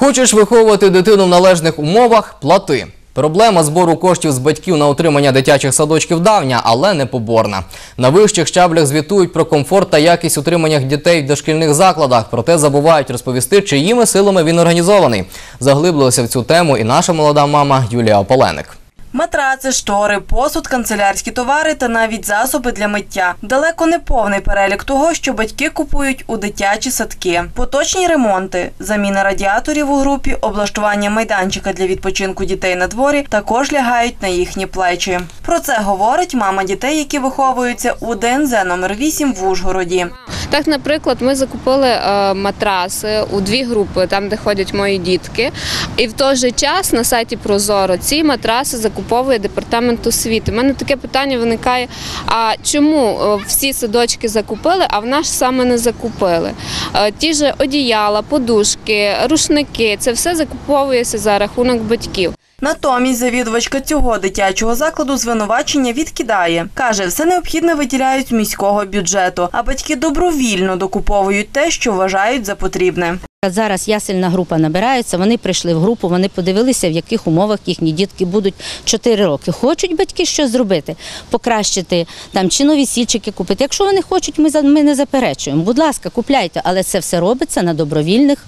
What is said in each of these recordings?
Хочеш виховувати дитину в належних умовах? Плати. Проблема збору коштів з батьків на утримання дитячих садочків давня, але не поборна. На вищих щаблях звітують про комфорт та якість утримання дітей в дошкільних закладах, проте забувають розповісти, чиїми силами він організований. Заглиблилася в цю тему і наша молода мама Юлія Ополеник. Матраци, штори, посуд, канцелярські товари та навіть засоби для миття. Далеко не повний перелік того, що батьки купують у дитячі садки. Поточні ремонти, заміна радіаторів у групі, облаштування майданчика для відпочинку дітей на дворі також лягають на їхні плечі. Про це говорить мама дітей, які виховуються у ДНЗ номер 8 в Ужгороді. Так, наприклад, ми закупили е, матраси у дві групи, там де ходять мої дітки. І в той же час на сайті Прозоро ці матраси закуповує департамент освіти. У мене таке питання виникає: а чому е, всі садочки закупили, а в наш саме не закупили? Е, ті ж одіяла, подушки, рушники це все закуповується за рахунок батьків. Натомість завідувачка цього дитячого закладу звинувачення відкидає. Каже, все необхідне виділяють з міського бюджету, а батьки добровільно докуповують те, що вважають за потрібне. Зараз ясельна група набирається, вони прийшли в групу, вони подивилися, в яких умовах їхні дітки будуть 4 роки. Хочуть батьки щось зробити, покращити там чи нові сільчики купити. Якщо вони хочуть, ми ми не заперечуємо. Будь ласка, купляйте, але це все робиться на добровільних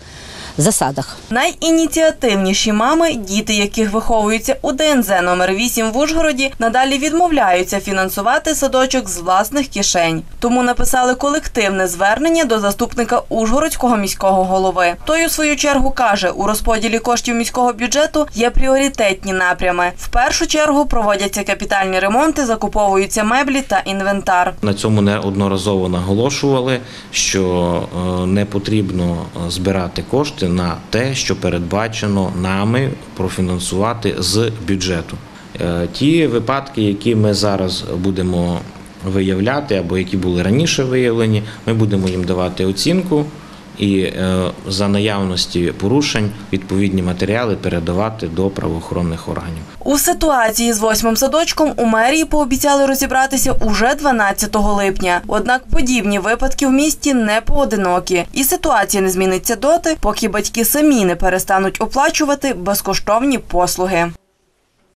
засадах. Найініціативніші мами, діти яких виховуються у ДНЗ номер 8 в Ужгороді, надалі відмовляються фінансувати садочок з власних кишень. Тому написали колективне звернення до заступника Ужгородського міського голови. Той у свою чергу каже, у розподілі коштів міського бюджету є пріоритетні напрями. В першу чергу проводяться капітальні ремонти, закуповуються меблі та інвентар. На цьому неодноразово наголошували, що е, не потрібно е, збирати кошти на те, що передбачено нами профінансувати з бюджету. Е, Ті випадки, які ми зараз будемо виявляти, або які були раніше виявлені, ми будемо їм давати оцінку і е, за наявності порушень відповідні матеріали передавати до правоохоронних органів. У ситуації з восьмим садочком у мерії пообіцяли розібратися уже 12 липня. Однак подібні випадки в місті не поодинокі, і ситуація не зміниться доти, поки батьки самі не перестануть оплачувати безкоштовні послуги.